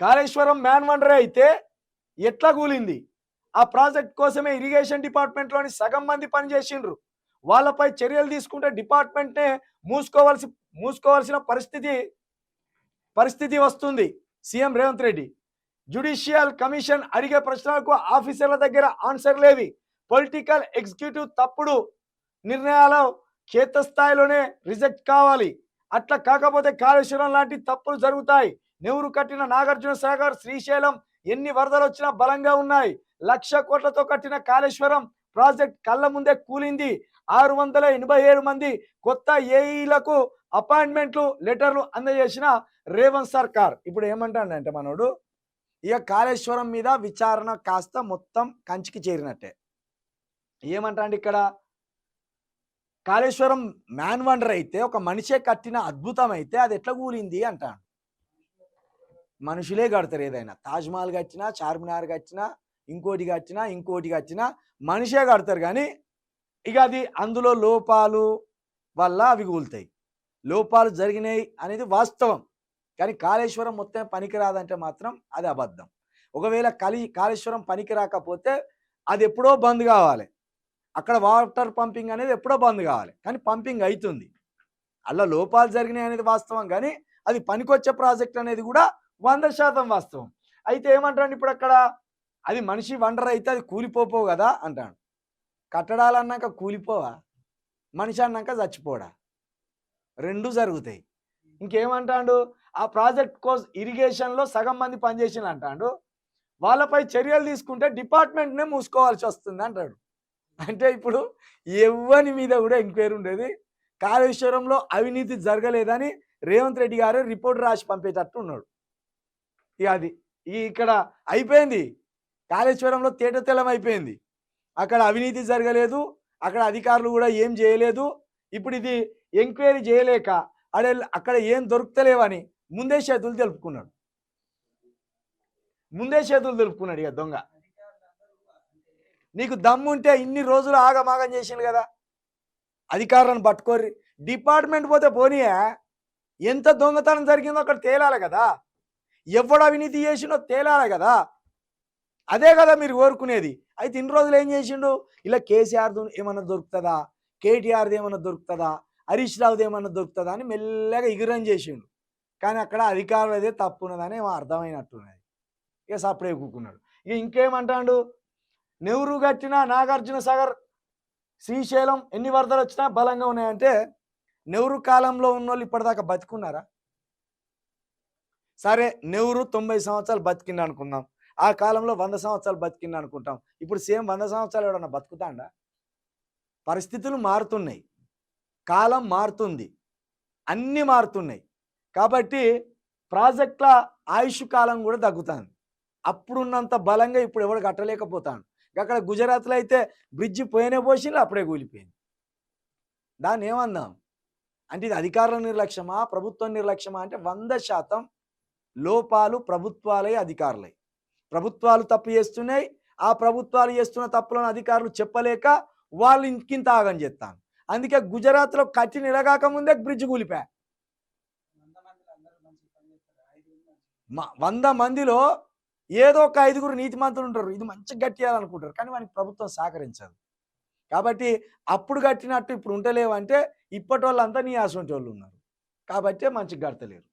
Kaleshwaram man వండరే అయితే ఎట్లా కూలింది? ఆ ప్రాజెక్ట్ కోసమే ఇరిగేషన్ డిపార్ట్మెంట్లోని సగం మంది పనిచేసిండ్రు. వాళ్ళపై చర్యలు తీసుకుంటే డిపార్ట్మెంట్నే మూసుకోవాల్సి మూసుకోవాల్సిన పరిస్థితి పరిస్థితి వస్తుంది. CM Revanth Reddy judicial commission అడిగే ప్రశ్నలకు ఆఫీసర్ల దగ్గర ఆన్సర్ లేవి. పొలిటికల్ ఎగ్జిక్యూటివ్ తప్పుడు నిర్ణయాలు క్షేత్రస్థాయిలోనే రిజెక్ట్ కావాలి. అట్లా కాకపోతే కాళేశ్వరం లాంటి తప్పులు జరుగుతాయి. నెవరు కట్టిన నాగార్జున సాగర్ శ్రీశైలం ఎన్ని వరదలు వచ్చినా బలంగా ఉన్నాయి. లక్ష కోట్లతో కట్టిన కాళేశ్వరం ప్రాజెక్ట్ కళ్ళ ముందే కూలింది. ఆరు వందల ఎనభై ఏడు మంది కొత్త ఏఈలకు అపాయింట్మెంట్లు లెటర్లు అందజేసిన రేవంత్ సర్కార్. ఇప్పుడు ఏమంటాడంటే మనోడు ఇక కాళేశ్వరం మీద విచారణ కాస్త మొత్తం కంచికి చేరినట్టే. ఏమంటాండి ఇక్కడ? కాళేశ్వరం మ్యాన్ వండర్ అయితే ఒక మనిషే కట్టిన అద్భుతం అయితే అది ఎట్లా కూలింది అంటాడు. మనుషులే కడతారు ఏదైనా. తాజ్మహల్ కట్టినా చార్మినార్ కట్టినా ఇంకోటి కట్టినా ఇంకోటి కట్టినా మనిషే కడతారు కానీ ఇక అది అందులో లోపాలు వల్ల అవి కూలుతాయి. లోపాలు జరిగినాయి అనేది వాస్తవం. కానీ కాళేశ్వరం మొత్తం పనికిరాదంటే మాత్రం అది అబద్ధం. ఒకవేళ కలి కాళేశ్వరం పనికి రాకపోతే అది ఎప్పుడో బంద్ కావాలి. అక్కడ వాటర్ పంపింగ్ అనేది ఎప్పుడో బంద్ కావాలి. కానీ పంపింగ్ అవుతుంది అలా లోపాలు జరిగినాయి అనేది వాస్తవం కానీ అది పనికొచ్చే ప్రాజెక్ట్ అనేది కూడా వంద శాతం వాస్తవం. అయితే ఏమంటాడు ఇప్పుడు అక్కడ? అది మనిషి వండర్ అయితే అది కూలిపోపోవు కదా అంటాడు. కట్టడాలు అన్నాక కూలిపోవా? మనిషి అన్నాక చచ్చిపోడా? రెండు జరుగుతాయి. ఇంకేమంటాడు? ఆ ప్రాజెక్ట్ కోస్ ఇరిగేషన్లో సగం మంది పనిచేసిన అంటాడు. వాళ్ళపై చర్యలు తీసుకుంటే డిపార్ట్మెంట్నే మూసుకోవాల్సి వస్తుంది అంటాడు. అంటే ఇప్పుడు ఎవరి మీద కూడా ఎంక్వైరీ ఉండేది. కాళేశ్వరంలో అవినీతి జరగలేదని రేవంత్ రెడ్డి గారు రిపోర్ట్ రాసి పంపేటట్టు ఉన్నాడు. ఇక అది. ఈ ఇక్కడ అయిపోయింది. కాళేశ్వరంలో తేటతెల్లం అయిపోయింది. అక్కడ అవినీతి జరగలేదు. అక్కడ అధికారులు కూడా ఏం చేయలేదు. ఇప్పుడు ఇది ఎంక్వైరీ చేయలేక అడే అక్కడ ఏం దొరుకుతలేవని ముందే చేతులు తెలుపుకున్నాడు. ముందే చేతులు తెలుపుకున్నాడు ఇక దొంగ. నీకు దమ్ముంటే ఇన్ని రోజులు ఆగమాగం చేసిండు కదా. అధికారులను పట్టుకోర్రి. డిపార్ట్మెంట్ పోతే పోనీయా? ఎంత దొంగతనం జరిగిందో అక్కడ తేలాలి కదా. ఎవడు అవినీతి చేసిండో తేలాలి కదా. అదే కదా మీరు కోరుకునేది. అయితే ఇన్ని రోజులు ఏం చేసిండు? ఇలా కేసీఆర్ ఏమన్నా దొరుకుతుందా? కేటీఆర్ది ఏమన్నా దొరుకుతుందా? హరీష్ రావుది ఏమన్నా దొరుకుతుందా అని మెల్లగా ఎగురం చేసిండు. కానీ అక్కడ అధికారులు అదే తప్పు ఉన్నదని ఏమో అర్థమైనట్టున్నది. ఇక సప్పుడే కూకున్నాడు. ఇక ఇంకేమంటాడు? నెహ్రూ కట్టిన నాగార్జున సాగర్ శ్రీశైలం ఎన్ని వరదలు వచ్చినా బలంగా ఉన్నాయంటే నెహ్రూ కాలంలో ఉన్న వాళ్ళు ఇప్పటిదాకా బతికున్నారా? సరే నెహ్రూ తొంభై సంవత్సరాలు బతికిండు అనుకుందాం. ఆ కాలంలో వంద సంవత్సరాలు బతికిండు అనుకుంటాం. ఇప్పుడు సేమ్ వంద సంవత్సరాలు ఎవడన్నా బతుకుతాండా? పరిస్థితులు మారుతున్నాయి. కాలం మారుతుంది. అన్నీ మారుతున్నాయి. కాబట్టి ప్రాజెక్టుల ఆయుష్ కాలం కూడా తగ్గుతుంది. అప్పుడున్నంత బలంగా ఇప్పుడు ఎవడు కట్టలేకపోతాను అక్కడ గుజరాత్లో అయితే బ్రిడ్జి పోయినే పోసింది అప్పుడే కూలిపోయింది. దాన్ని ఏమందాం? అంటే ఇది అధికారుల నిర్లక్ష్యమా? ప్రభుత్వం నిర్లక్ష్యమా? అంటే వంద శాతం లోపాలు ప్రభుత్వాలే అధికారులే. ప్రభుత్వాలు తప్పు చేస్తున్నాయి. ఆ ప్రభుత్వాలు చేస్తున్న తప్పులను అధికారులు చెప్పలేక వాళ్ళు ఇంకింత ఆగం చేస్తాను అందుకే గుజరాత్లో కట్టి నిలగాక ముందే బ్రిడ్జ్ కూలిపా వంద మందిలో ఏదో ఒక ఐదుగురు నీతిమంతులు ఉంటారు. ఇది మంచిగా గట్టియాలనుకుంటారు కానీ వానికి ప్రభుత్వం సహకరించదు. కాబట్టి అప్పుడు కట్టినట్టు ఇప్పుడు ఉండలేవంటే ఇప్పటి వాళ్ళంతా నీ అసొంటి వాళ్ళు ఉన్నారు. కాబట్టి మంచి గడతలేరు.